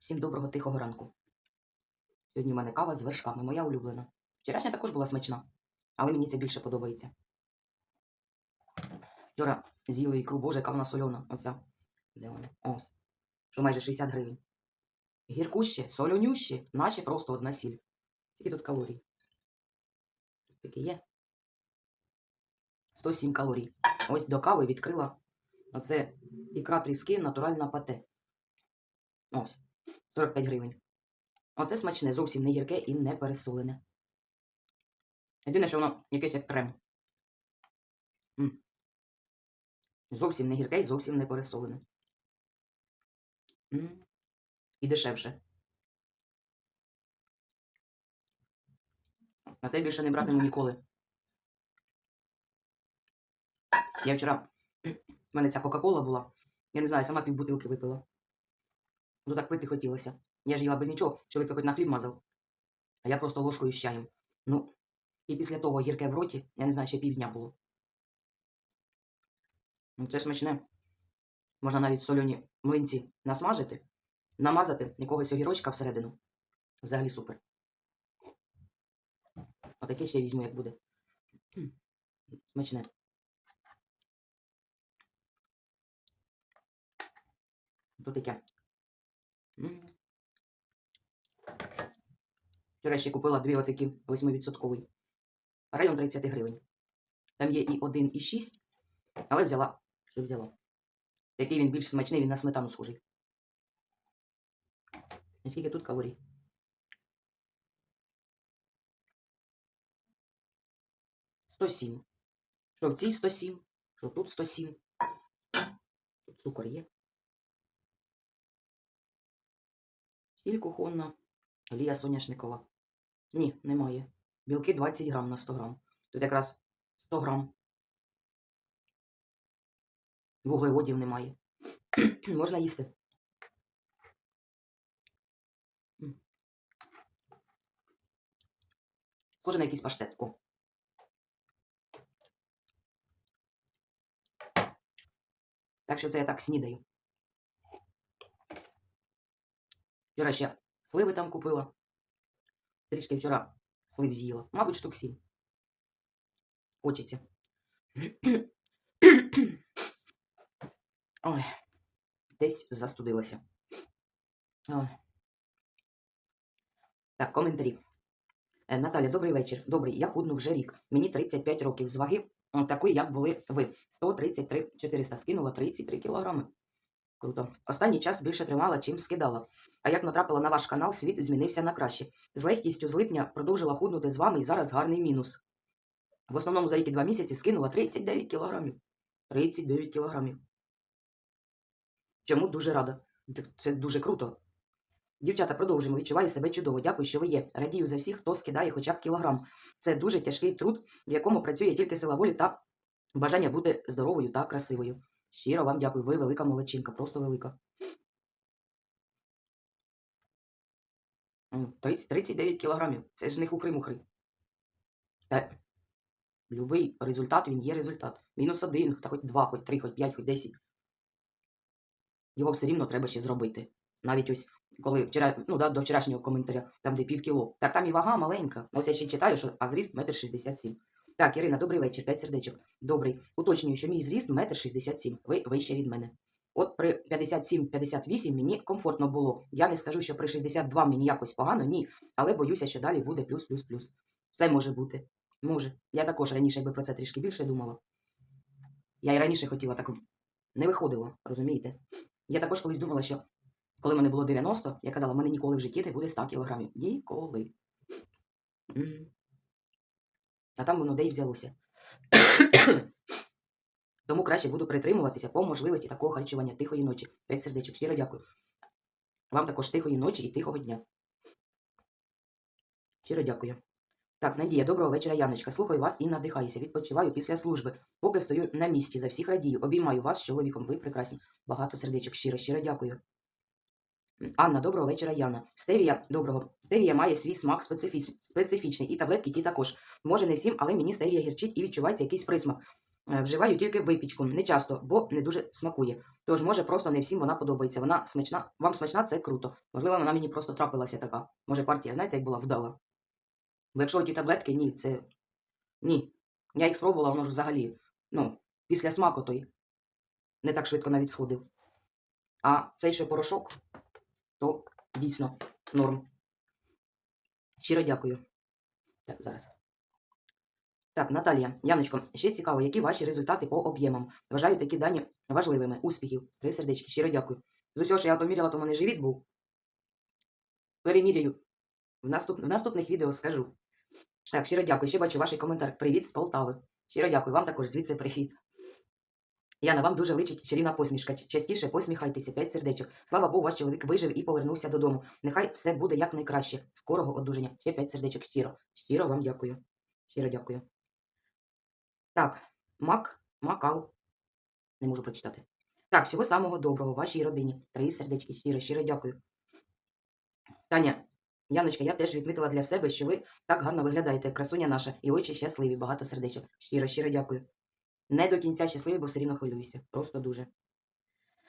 Всім доброго тихого ранку. Сьогодні в мене кава з вершками, моя улюблена. Вчорашня також була смачна, але мені це більше подобається. Вчора з'їли ікру, боже, яка вона сольона. Оця. Де вона? Ось. Що майже 60 гривень. Гіркуще, солонюще, наче просто одна сіль. Скільки тут калорій? Тут таке є. 107 калорій. Ось до кави відкрила. Оце ікра тріски, натуральна пате. Ось. 45 гривень. Оце смачне, зовсім не гірке і не пересолене. Єдине, що воно якесь як крем. М. Зовсім не гірке і зовсім не пересолене. М. І дешевше. На те більше не братиму ніколи. Я вчора. в мене ця Кока-Кола була. Я не знаю, сама півбутилки випила. Ну так пити хотілося. Я ж їла без нічого, чоловік хоч на хліб мазав. А я просто ложкою з чаєм. Ну, і після того гірке в роті, я не знаю, ще півдня було. Ну, це смачне. Можна навіть сольоні млинці насмажити, намазати якогось огірочка всередину. Взагалі супер. Отаке ще візьму, як буде. Смачне. Тут таке. Вчора ще купила дві отакі 8%. Район 30 гривень. Там є і 1, і 6, але взяла, що взяла. Такий він більш смачний, він на сметану схожий. І скільки тут калорій? Сто сім. Що в цій 107, що тут 107. Тут цукор є. Сіль кухонна, олія соняшникова. Ні, немає. Білки 20 грам на 100 грам. Тут якраз 100 грам. Вуглеводів немає. Можна їсти. Схоже на якийсь паштет. О. Так що це я так снідаю. Вчора ще сливи там купила. Трішки вчора слив з'їла. Мабуть, штук сім. Хочеться. Ой, десь застудилася. Ой. Так, коментарі. Е, Наталя, добрий вечір. Добрий, я худну вже рік. Мені 35 років з ваги, такої, як були ви. 133 400. Скинула 33 кілограми. Круто. Останній час більше тримала, чим скидала. А як натрапила на ваш канал, світ змінився на краще. З легкістю з липня продовжила худнути з вами і зараз гарний мінус. В основному за які два місяці скинула 39 кілограмів. 39 кілограмів. Чому дуже рада. Це- дуже круто. Дівчата, продовжуємо. Відчуваю себе чудово. Дякую, що ви є. Радію за всіх, хто скидає хоча б кілограм. Це дуже тяжкий труд, в якому працює тільки сила волі та бажання бути здоровою та красивою. Щиро вам дякую. Ви велика молодчинка, просто велика. 30, 39 кілограмів. Це ж не хухри-мухри. Любий результат, він є результат. Мінус один, та хоч два, хоч три, хоч п'ять, хоч десять. Його все рівно треба ще зробити. Навіть ось коли вчора, ну да, до вчорашнього коментаря, там де пів кіло. Так там і вага маленька. Ось я ще читаю, що а зріст метр шістдесят сім. Так, Ірина, добрий вечір, п'ять сердечок. Добрий. Уточнюю, що мій зріст метр шістдесят сім. Ви вище від мене. От при 57-58 мені комфортно було. Я не скажу, що при 62 мені якось погано, ні. Але боюся, що далі буде плюс, плюс, плюс. Все може бути. Може. Я також раніше якби про це трішки більше думала. Я і раніше хотіла так не виходило, розумієте? Я також колись думала, що коли мене було 90, я казала, в мене ніколи в житті не буде 100 кілограмів. Ніколи. А там воно де й взялося. Тому краще буду притримуватися по можливості такого харчування тихої ночі. П'ять сердечок. Щиро дякую. Вам також тихої ночі і тихого дня. Щиро дякую. Так, Надія, доброго вечора, Яночка. Слухаю вас і надихаюся. Відпочиваю після служби. Поки стою на місці, за всіх радію. Обіймаю вас з чоловіком. Ви прекрасні. Багато сердечок. Щиро, щиро дякую. Анна, доброго вечора, Яна. Стевія, доброго. Стевія має свій смак специфіч... специфічний, і таблетки ті також. Може, не всім, але мені стевія гірчить і відчувається якийсь присмак. Е, Вживаю тільки випічку, не часто, бо не дуже смакує. Тож, може, просто не всім вона подобається. Вона смачна, вам смачна, це круто. Можливо, вона мені просто трапилася така. Може, партія, знаєте, як була вдала. Бо якщо ті таблетки, ні, це. Ні. Я їх спробувала, воно ж взагалі. Ну, після смаку той не так швидко навіть сходив. А цей що порошок, то дійсно норм. Щиро дякую. Так, зараз. Так, Наталія, Яночко, ще цікаво, які ваші результати по об'ємам. Вважаю такі дані важливими. Успіхів. Три сердечки. Щиро дякую. З усього, що я поміряла, то в мене живіт був. Переміряю. В, наступ... в наступних відео скажу. Так, щиро дякую. Ще бачу ваш коментар. Привіт з Полтави. Щиро дякую. Вам також звідси прихід. Яна, вам дуже личить чарівна посмішка. Частіше посміхайтеся, п'ять сердечок. Слава Богу, ваш чоловік вижив і повернувся додому. Нехай все буде якнайкраще. Скорого одужання. Ще п'ять сердечок. Щиро. Щиро вам дякую. Щиро дякую. Так, мак, макал. Не можу прочитати. Так, всього самого доброго вашій родині. Три сердечки. Щиро, щиро дякую. Таня, Яночка, я теж відмітила для себе, що ви так гарно виглядаєте. Красуня наша, і очі щасливі, багато сердечок. Щиро, щиро дякую. Не до кінця щасливі, бо все рівно хвилююся. Просто дуже.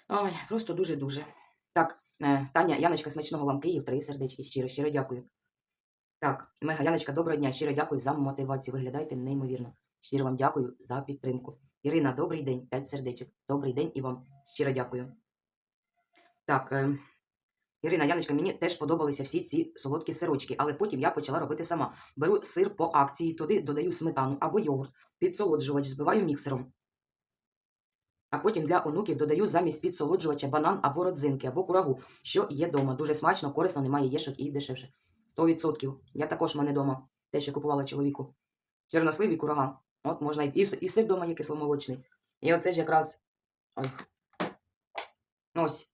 Ой, просто дуже-дуже. Так, е, Таня, Яночка, смачного вам Київ, три сердечки. Щиро, щиро дякую. Так, Мега Яночка, доброго дня. Щиро дякую за мотивацію. Виглядаєте неймовірно. Щиро вам дякую за підтримку. Ірина, добрий день, п'ять сердечок. Добрий день і вам. Щиро дякую. Так, е, Ірина, Яночка, мені теж подобалися всі ці солодкі сирочки, але потім я почала робити сама. Беру сир по акції, туди додаю сметану або йогурт, підсолоджувач, збиваю міксером. А потім для онуків додаю замість підсолоджувача банан або родзинки, або курагу, що є дома. Дуже смачно, корисно, немає єшок і дешевше. 100%. Я також в мене дома, те, що купувала чоловіку. Чернослив і курага. От можна і, і, сир дома є кисломолочний. І оце ж якраз. Ой. Ось.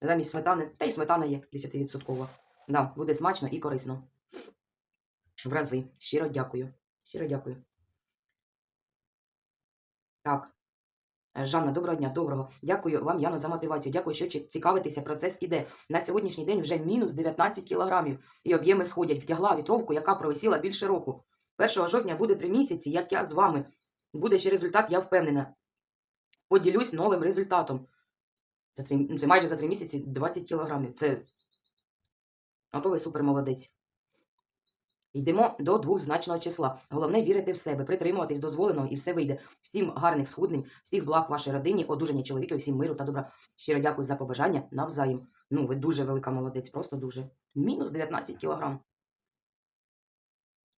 Замість сметани, та й сметана є 10%. Да, буде смачно і корисно. В рази. Щиро дякую. Щиро дякую. Так. Е, Жанна, доброго дня, доброго. Дякую вам, Яно, за мотивацію. Дякую, що цікавитеся. Процес іде. На сьогоднішній день вже мінус 19 кілограмів. І об'єми сходять. Втягла вітровку, яка провисіла більше року. 1 жовтня буде 3 місяці, як я з вами. Буде ще результат, я впевнена. Поділюсь новим результатом. Ну, це майже за 3 місяці 20 кілограмів. Це. Ото ви супермолодець. Йдемо до двозначного числа. Головне вірити в себе, притримуватись дозволеного і все вийде. Всім гарних схуднень, всіх благ вашій родині, одужання чоловіка, всім миру та добра. Щиро дякую за побажання навзаєм. Ну, ви дуже велика молодець, просто дуже. Мінус 19 кілограм.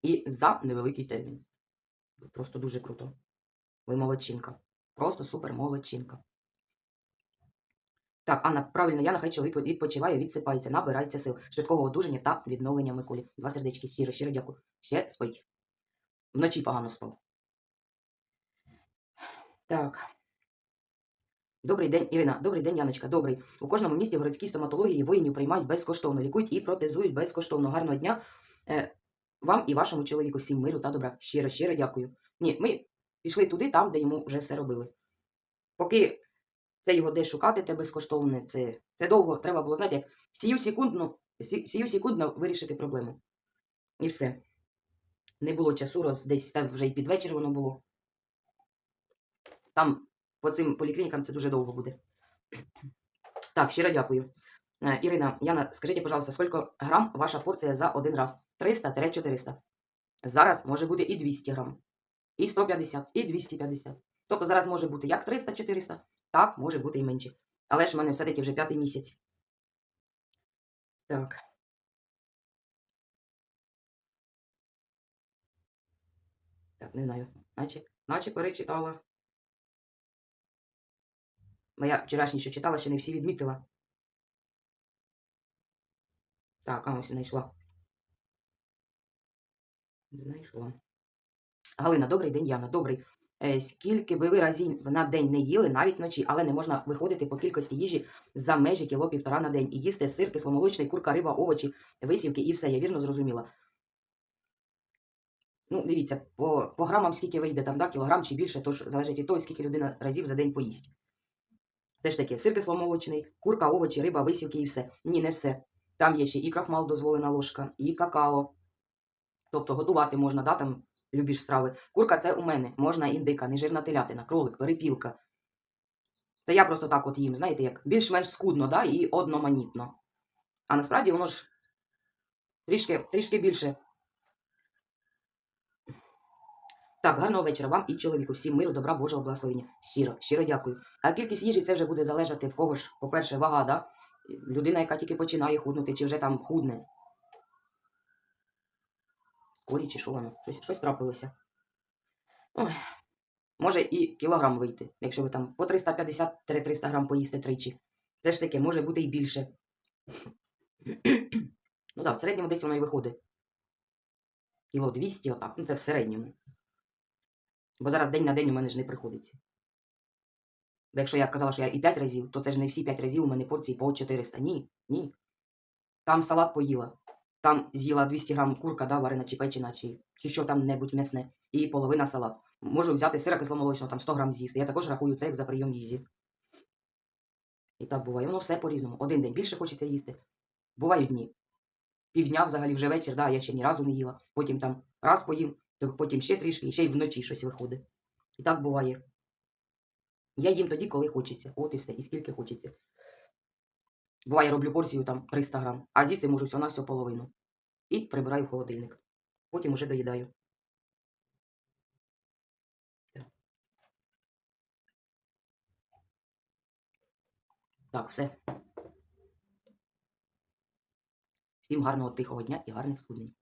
І за невеликий термін. Просто дуже круто. Ви молодчинка. Просто супер молодчинка. Так, Анна, правильно, я нехай чоловік відпочиває, відсипається, набирається сил, швидкого одужання та відновлення Миколі. Два сердечки, щиро, щиро дякую. Ще спить. Вночі погано спав. Так. Добрий день, Ірина. Добрий день, Яночка. Добрий. У кожному місті городській стоматології воїнів приймають безкоштовно, лікують і протезують безкоштовно. Гарного дня е, вам і вашому чоловіку. Всім миру та добра. Щиро, щиро дякую. Ні, ми пішли туди, там, де йому вже все робили. Поки це його десь шукати, те безкоштовне, це, це довго. Треба було, знаєте, сію секундно, сі- сію секундно вирішити проблему. І все. Не було часу, роз, десь так вже і під вечір воно було. Там по цим поліклінікам це дуже довго буде. Так, щиро дякую. Е, Ірина, Яна, скажіть, пожалуйста, скільки грам ваша порція за один раз? 300-400. Зараз може бути і 200 грам, і 150, і 250. Тобто зараз може бути як 300-400, так може бути і менше. Але ж в мене все-таки вже п'ятий місяць. Так. Так, не знаю. Наче, наче перечитала. Моя вчорашня, що читала, ще не всі відмітила. Так, а ось знайшла. Знайшла. Галина, добрий день, Яна, добрий. Е, скільки би ви разів на день не їли, навіть вночі, але не можна виходити по кількості їжі за межі кіло півтора на день. І їсти сир, кисломолочний, курка, риба, овочі, висівки і все. Я вірно зрозуміла. Ну, дивіться, по, по грамам скільки вийде, там, да, кілограм чи більше, тож залежить від того, скільки людина разів за день поїсть. Це ж таке, сир кисломолочний, курка, овочі, риба, висівки і все. Ні, не все. Там є ще і крахмал дозволена ложка, і какао. Тобто готувати можна, да, там любі ж страви. Курка це у мене. Можна індика, нежирна телятина, кролик, перепілка. Це я просто так от їм, знаєте, як більш-менш скудно, да, і одноманітно. А насправді воно ж трішки, трішки більше. Так, гарного вечора вам і чоловіку. Всім миру, добра, Божого благословення. Щиро, щиро дякую. А кількість їжі це вже буде залежати в кого ж, по-перше, вага, да? Людина, яка тільки починає худнути, чи вже там худне. Скорі чи що воно? Щось, щось трапилося. Ой. Може і кілограм вийти, якщо ви там по 350-300 грам поїсте тричі. Це ж таке, може бути і більше. ну так, в середньому десь воно і виходить. Кіло 200, отак. Ну це в середньому. Бо зараз день на день у мене ж не приходиться. Бо якщо я казала, що я і 5 разів, то це ж не всі 5 разів у мене порції по 400. Ні, ні. Там салат поїла. Там з'їла 200 грам курка, да, варена чи печена, чи, чи що там небудь м'ясне, і половина салат. Можу взяти сира кисломолочного, там 100 грам з'їсти. Я також рахую це як за прийом їжі. І так буває. Воно все по-різному. Один день більше хочеться їсти. Бувають дні. Півдня взагалі вже вечір, да, я ще ні разу не їла. Потім там раз поїм, то потім ще трішки, і ще й вночі щось виходить. І так буває. Я їм тоді, коли хочеться. От і все, і скільки хочеться. Буває, роблю порцію там 300 грам, а з'їсти можу всього на всього половину. І прибираю в холодильник. Потім уже доїдаю. Так, все. Всім гарного тихого дня і гарних суднень.